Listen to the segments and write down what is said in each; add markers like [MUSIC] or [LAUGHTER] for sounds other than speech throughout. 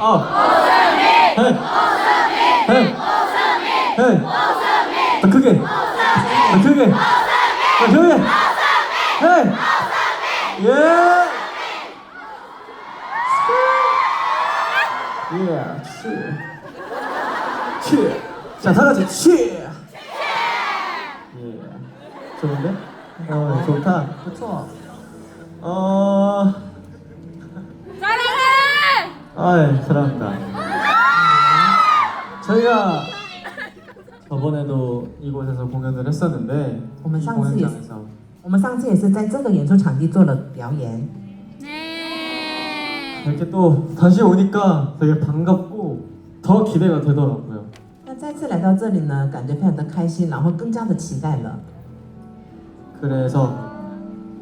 아. 헤이. 헤이. 헤이. 더 크게. 더 크게. 더 크게. 헤이. 예. 예. 치. 치. 자, 다 같이 치. 예. 좋은데? 어, 좋다. 不错。 어. 사랑해! 아, 사랑합니다. 저희가 저번에도 이곳에서 공연을 했었는데 이 我们上次也是 공연장에서 我们上次也是在这个演出场地做了表演， 네. 이렇게 또 다시 오니까 되게 반갑고 더 기대가 되더라고요. 那再次来到这里呢，感觉非常的开心，然后更加的期待了。 그래서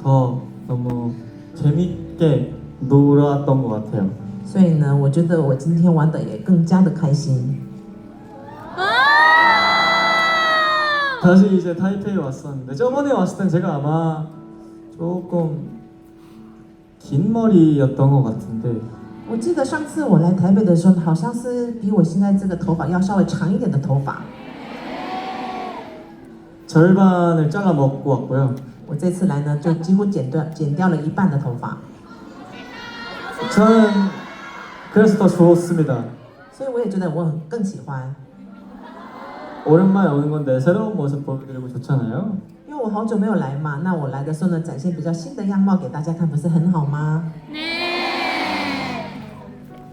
더 너무 재밌게 놀았던 것 같아요. 所以呢，我觉得我今天玩的也更加的开心。 다시 이제 타이페이 왔었는데 저번에 왔을 땐 제가 아마 조금 긴 머리였던 것 같은데 我记得上次我来台北的时候，好像是比我现在这个头发要稍微长一点的头发。 절반을 잘라 먹고 왔고요. 我这次来呢，就几乎剪断剪掉了一半的头发， 저는 그래서 더 좋습니다. 所以我也觉得我很更喜欢， 오랜만에 오는 건데 새로운 모습 보여드리고 좋잖아요. 因为我好久没有来嘛，那我来的时候呢，展现比较新的样貌给大家看，不是很好吗？ 네.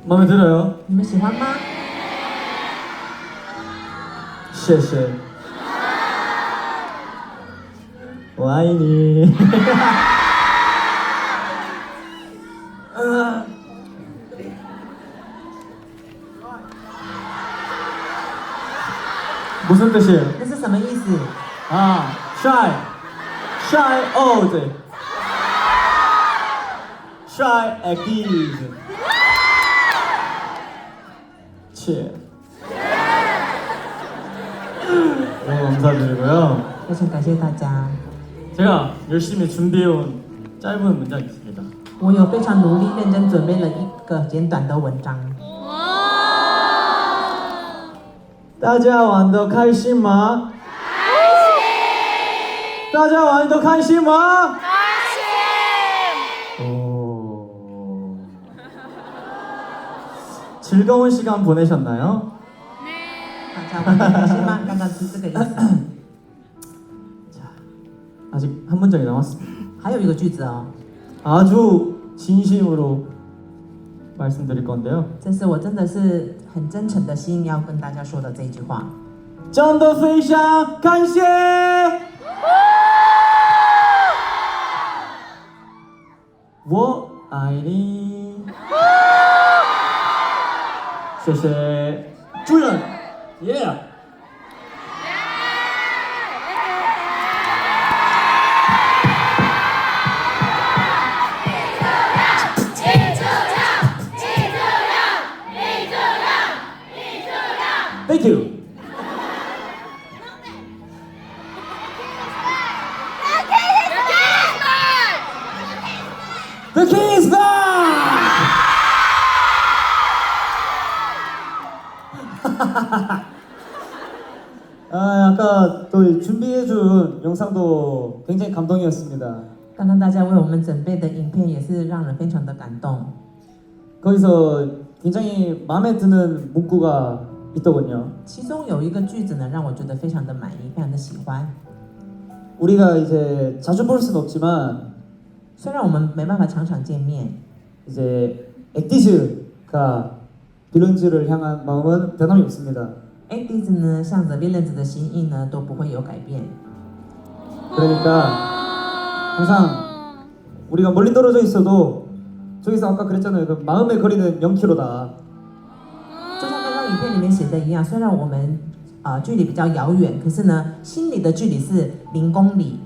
마음에 들어요? 你们喜欢吗？谢谢. 와인이. 무슨 뜻이에요? 那是什么意思？ 아, shy, shy old, shy agies. 치. 너무 감사드리고요. 非常感谢大家， 제가 열심히 준비해온 짧은 문장이 있습니다. 我有非常努力认真准备了一个简短的文章。 大家玩的开心吗？大家玩的开心吗？ 오. 즐거운 시간 보내셨나요? 大家玩的开心吗？刚刚是这个意思。 아직 한 문장이 남았습니다. 还有一个句子哦， 아주 진심으로 말씀드릴 건데요. 这是我真的是 很真诚的心要跟大家说的这句话。真的非常感谢。我爱你。谢谢主人。耶、 아, 아까 또 준비해준 영상도 굉장히 감동이었습니다. 刚刚大家为我们准备的影片也是让人非常的感动。 거기서 굉장히 마음에 드는 문구가 있더군요. 其中有一个句子呢，让我觉得非常的满意，非常的喜欢。 우리가 이제 자주 볼 수는 없지만 虽然我们没办法常常见面， 이제 액티즈가 빌런즈를 향한 마음은 변함이 없습니다. a d 呢向着 Villains 的心意呢都不会有改变。 그러니까 항상 우리가 멀리 떨어져 있어도 저기서 아까 그랬잖아요. 그 마음의 거리는 0km다. 就像刚刚影片里面写的一样，虽然我们啊、呃距离比较遥远，可是呢心里的距离是零公里。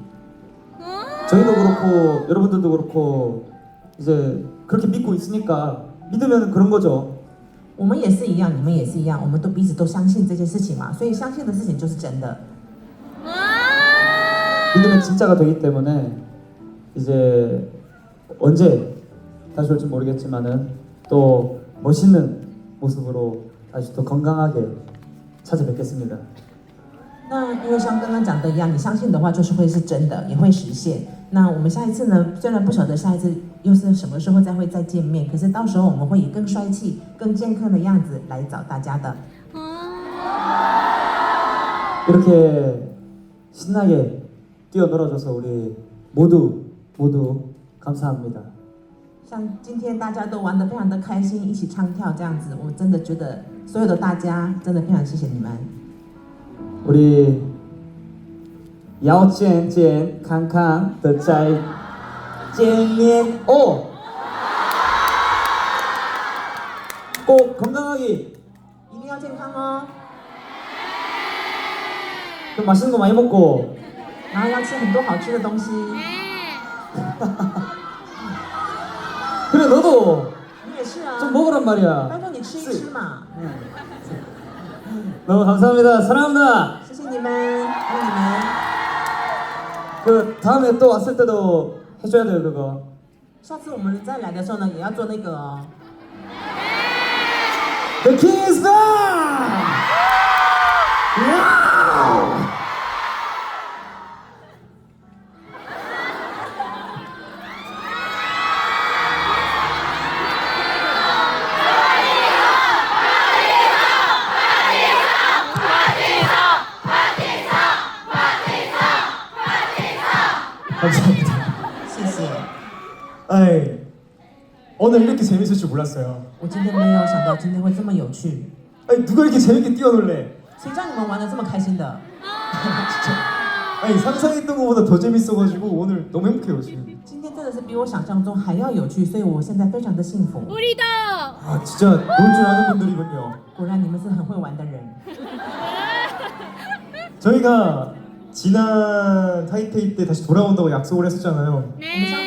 저희도 그렇고 여러분들도 그렇고 이제 그렇게 믿고 있으니까 믿으면 그런 거죠. 我们也是一样，你们也是一样，我们都彼此都相信这件事情嘛，所以相信的事情就是真的。 믿으면 진짜가 되기 때문에 이제 언제 다시 올지 모르겠지만은 또 멋있는 모습으로 아주 또 건강하게 찾아뵙겠습니다. 那因为像刚刚讲的一样，你相信的话，就是会是真的，也会实现。那我们下一次呢，虽然不晓得下一次 又是什么时候再会再见面，可是到时候我们会以更帅气、更健康的样子来找大家的。 이렇게 신나게 뛰어놀아줘서 우리 모두 모두 감사합니다. 像今天大家都玩得非常的开心，一起唱跳这样子，我真的觉得所有的大家真的非常谢谢你们。 우리 야오젠젠 칸칸 的 再见面오! 꼭 건강하게 一定要健康哦， 좀 맛있는 거 많이 먹고 然后要吃很多好吃的东西。 [LAUGHS] 그래 너도 你也是啊， 좀 먹으란 말이야 拜托你吃一吃嘛。 [LAUGHS] 너무 감사합니다 사랑합니다 谢谢你们，爱你们。 그 다음에 또 왔을 때도 해줘야 돼요 그거 下次我们再来的时候呢，也要做那个哦。 The King is back! 아이, 오늘 이렇게 재밌을 줄 몰랐어요. 我今天没有想到今天会这么有趣， 아니 누가 이렇게 재밌게 뛰어놀래? 谁叫你们玩的这么开心的？ 아니 상상했던 것보다 더 재밌어가지고 오늘 너무 행복해요 지금. 今天真的是比我想象中还要有趣，所以我现在非常的幸福。 우리도 아 진짜 놀 줄 아는 분들이군요. 果然你们是很会玩的人。 저희가 지난 타이페이 때 다시 돌아온다고 약속을 했었잖아요. 我们上[LAUGHS] [LAUGHS] 次在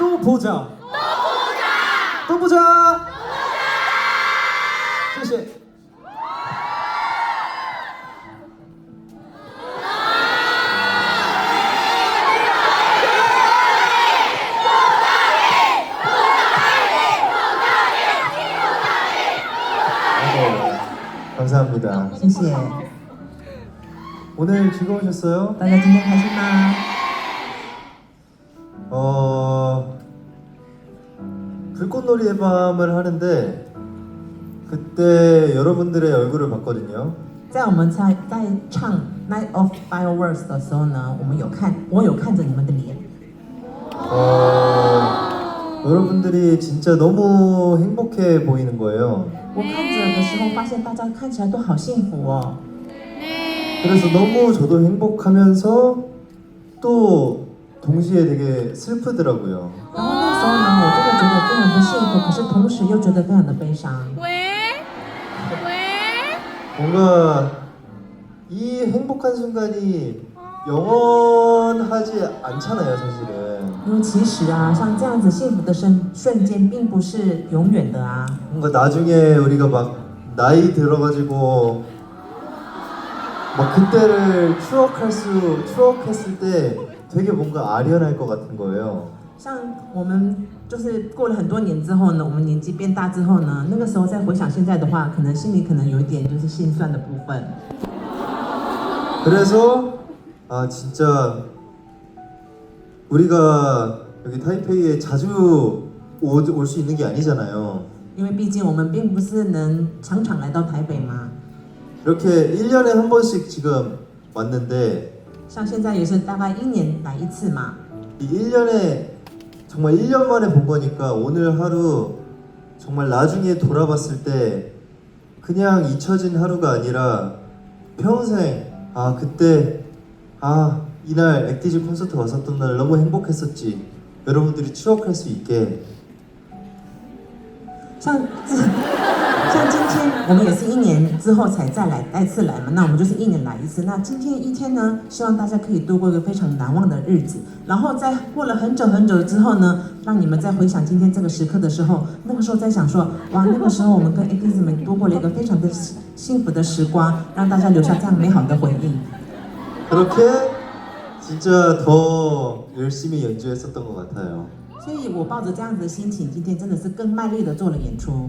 또 보자. 또 보자. 谢谢。 네, 감사합니다. 谢谢， 오늘 즐거우셨어요? 大家今天开心吗？ 불꽃놀이의 밤을 하는데 그때 여러분들의 얼굴을 봤거든요. 在我们在在唱《Night of Fireworks》的时候呢，我们有看，我有看着你们的脸， 어, 여러분들이 진짜 너무 행복해 보이는 거예요. 我看着的时候发现大家看起来都好幸福哦。 그래서 너무 저도 행복하면서 또 동시에 되게 슬프더라고요. 然后 那时候呢，我真的觉得非常的幸福，可是同时又觉得非常的悲伤。 왜? 왜? 뭔가 이 행복한 순간이 영원하지 않잖아요, 사실은. 因为其实啊，像这样子幸福的瞬瞬间，并不是永远的啊。 뭔가 나중에 우리가 막 나이 들어가지고 막 그때를 추억할 수 추억했을 때 되게 뭔가 아련할 것 같은 거예요. 像我们就是过了很多年之后呢，我们年纪变大之后呢，那个时候再回想现在的话，可能心里可能有一点就是心酸的部分。 그래서 아 진짜 우리가 여기 타이페이에 자주 올 수 있는 게 아니잖아요. 因为毕竟我们并不是能常常来到台北嘛， 이렇게 1년에 한 번씩 지금 왔는데 像现在也是大概一年来一次嘛。 이 1년에 정말 1년 만에 본 거니까 오늘 하루 정말 나중에 돌아봤을 때 그냥 잊혀진 하루가 아니라 평생 아 그때 아 이날 액티즈 콘서트 왔었던 날 너무 행복했었지. 여러분들이 추억할 수 있게. 像这像今天我们也是一年之后才再来再次来嘛，那我们就是一年来一次。那今天一天呢，希望大家可以度过一个非常难忘的日子。然后在过了很久很久之后呢，让你们在回想今天这个时刻的时候，那个时候在想说，哇，那个时候我们跟 A D 们度过了一个非常的幸福的时光，让大家留下这样美好的回忆。 그렇게 진짜 더 열심히 연주했었던 것 같아요 所以我抱着这样子的心情，今天真的是更卖力的做了演出。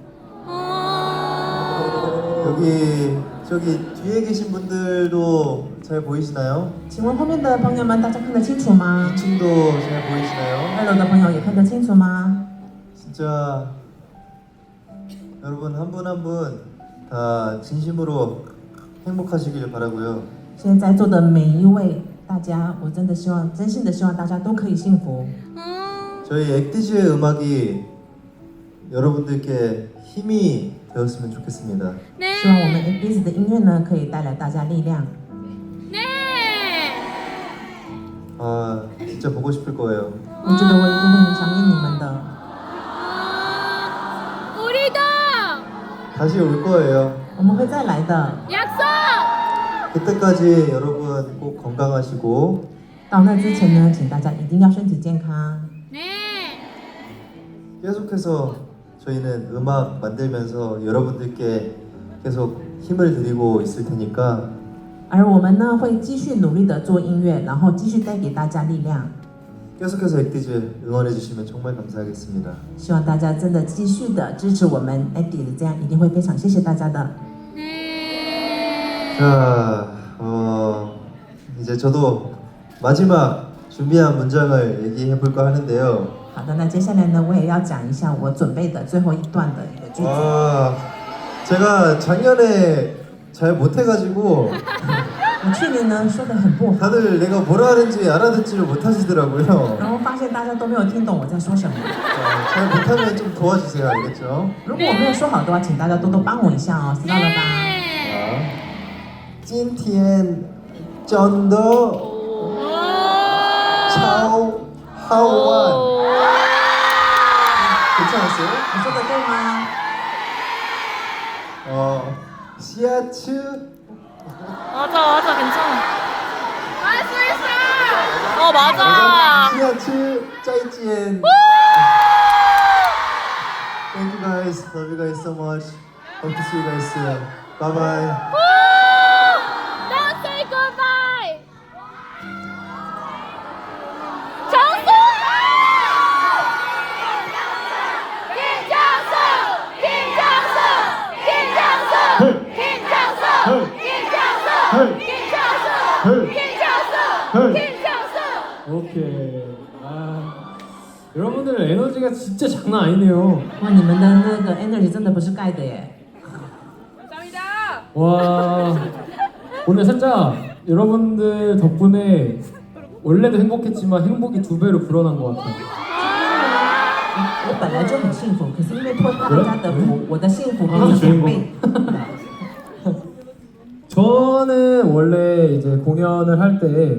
여기 저기 뒤에 계신 분들도 잘 보이시나요? 请问后面的朋友们，大家看得清楚吗？ 2층도 잘 보이시나요? 二楼的朋友也看得清楚吗？ 진짜 여러분 한 분 한 분 다 진심으로 행복하시길 바라고요 现在在座的每一位大家，我真的希望，真心的希望大家都可以幸福。 저희 액티즈의 음악이 여러분들께 힘이 되었으면 좋겠습니다 希望我们 A B 的音乐呢，可以带来大家力量。 네. 아 진짜 보고 싶을 거예요 我觉得我一定会很想念你们的。 우리도 다시 올 거예요 我们会再来的。 약속. 그때까지 여러분 꼭 건강하시고 到那之前呢，请大家一定要身体健康。 네. 계속해서 저희는 음악 만들면서 여러분들께 계속 힘을 드리고 있을 테니까 而我们呢，会继续努力的做音乐，然后继续带给大家力量。 계속해서 액티즈 응원해 주시면 정말 감사하겠습니다 希望大家真的继续的支持我们 Eddie 的，这样一定会非常谢谢大家的。 네. 자, 어, 이제 저도 마지막 준비한 문장을 얘기해 볼까 하는데요 好的，那接下来呢，我也要讲一下我准备的最后一段的一个句子。 와, 제가 작년에 잘 못해가지고 我去年呢说的很不好， 다들 내가 뭐라 하는지 알아듣지를 못하시더라고요 然后发现大家都没有听懂我在说什么。 자, 잘 못하면 좀 도와주세요 알겠죠? 如果我没有说好的话，请大家多多帮我一下哦，知道了吧？ 네. 今天真的超好玩 괜찮았어요? 你说的对吗？ 어, 시아츠 맞아 맞아 괜찮아 할수 있어. 어 맞아 시아츠 짜이지엔 Thank you guys. Love you guys so much. Hope to see you guys soon. Bye bye. 오케이. 아, 여러분들 에너지가 진짜 장난 아니네요. 哇，你们的那个 energy 真的不是盖的耶。 감사합니다. 와, 오늘 살짝 여러분들 덕분에 원래도 행복했지만 행복이 두 배로 불어난 것 같아요. 我本来就很幸福，可是因为托大家的福，我的幸福变成两倍。 저는 원래 이제 공연을 할 때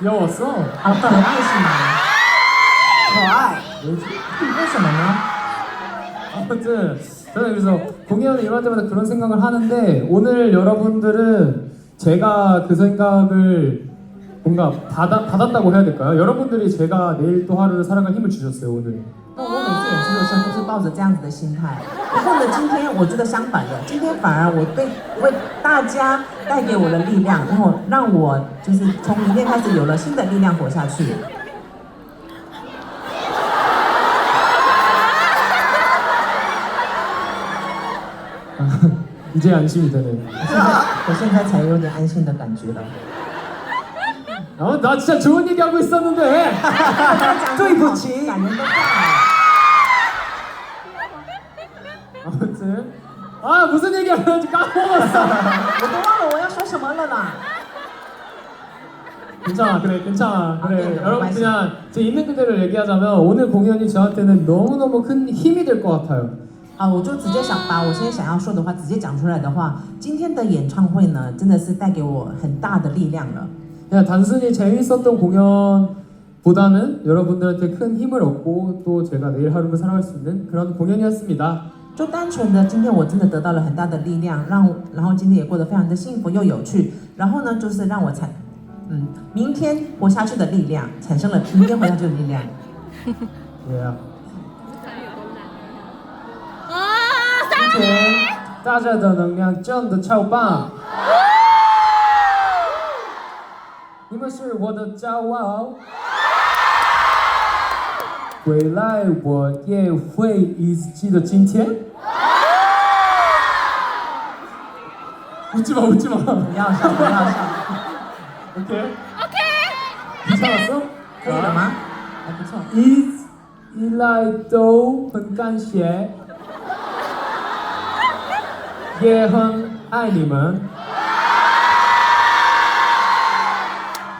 귀여웠어? 아빠 너무 귀신데. 좋아. 뭐지? 할수 없나? 아무튼 저는 그래서 공연을 일할 때마다 그런 생각을 하는데 오늘 여러분들은 제가 그 생각을 뭔가 받아, 받았다고 해야 될까요? 여러분들이 제가 내일 또 하루를 살아갈 힘을 주셨어요 오늘 那我每次演出的时候都是抱着这样子的心态，不过呢，今天我觉得相反的，今天反而我被为大家带给我的力量，然后让我就是从明天开始有了新的力量活下去。 [LAUGHS] 이제 안심이 되네 我现在我现在才有点安心的感觉了。 아, 나 진짜 좋은 얘기 하고 있었는데 对[LAUGHS] 不起，感人的话。 아무튼 아 무슨 얘기 하는지 까먹었어 我都忘了我要说什么了啦。 [LAUGHS] 괜찮아 그래 괜찮아 아, 그래 네, 네, 여러분 말씀. 그냥 제 있는 그대로 얘기하자면 오늘 공연이 저한테는 너무너무 큰 힘이 될 것 같아요 啊，我就直接想把我现在想要说的话直接讲出来的话，今天的演唱会呢，真的是带给我很大的力量了。 그냥 단순히 재밌었던 공연보다는 여러분들한테 큰 힘을 얻고 또 제가 내일 하루를 살아갈 수 있는 그런 공연이었습니다 就单纯的今天我真的得到了很大的力量，让然后今天也过得非常的幸福又有趣，然后呢，就是让我产嗯明天活下去的力量，产生了明天活下去的力量。yeah. 啊，今天大家的能量真的超棒你们是我的骄傲未来我也会一直记得今天 웃지마 웃지마 不要笑，不要笑， 오케이 괜찮았어? 可以了吗？还不错。 이 이来都很感谢，也很爱你们。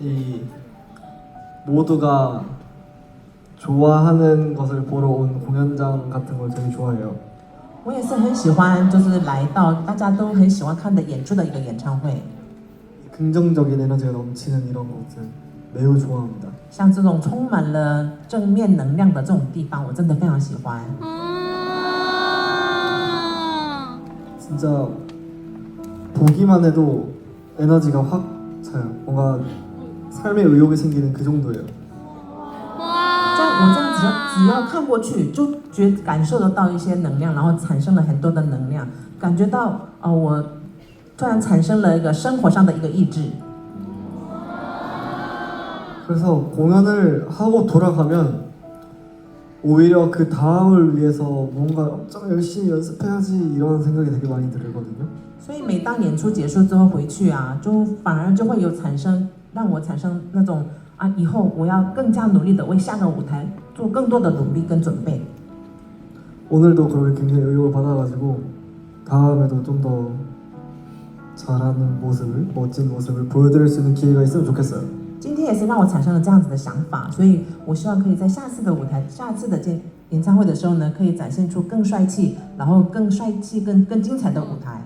이 모두가 좋아하는 것을 보러 온 공연장 같은 걸 되게 좋아해요 我也是很喜欢，就是来到大家都很喜欢看的演出的一个演唱会。 긍정적인 에너지가 넘치는 이런 곳을 매우 좋아합니다 像这种充满了正面能量的这种地方，我真的非常喜欢。 음. 진짜 보기만 해도 에너지가 확 차요 뭔가 삶에 의욕이 생기는 그 정도예요 在 와. 我这样只要只要看过去，就觉感受得到一些能量，然后产生了很多的能量，感觉到呃，我突然产生了一个生活上的一个意志。 그래서 공연을 하고 돌아가면 오히려 그 다음을 위해서 뭔가 엄청 열심히 연습해야지 이런 생각이 되게 많이 들거든요. 所以每当演出结束之后回去啊，就反而就会有产生 让我产生那种啊，以后我要更加努力的为下个舞台做更多的努力跟准备。 오늘도 그렇게 굉장히 의욕을 받아가지고 다음에도 좀 더 잘하는 모습을 멋진 모습을 보여드릴 수 있는 기회가 있으면 좋겠어요. 今天也是让我产生了这样子的想法，所以我希望可以在下次的舞台、下次的见演唱会的时候呢，可以展现出更帅气，然后更帅气、更更精彩的舞台。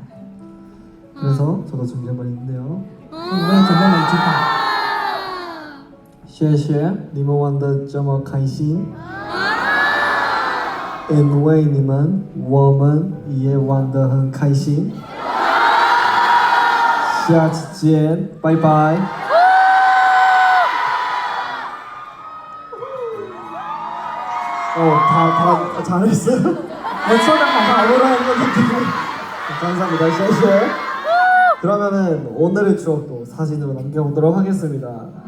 그래서 저도 준비한 말이 있는데요. 你们准备了一句话。谢谢你们玩的这么开心。因为你们，我们也玩的很开心。下次见，拜拜。哦，他他他，不好意思，[LAUGHS] 我说的好好，[LAUGHS] 我我我，张三，你的谢谢。 그러면은 오늘의 추억도 사진으로 남겨보도록 하겠습니다.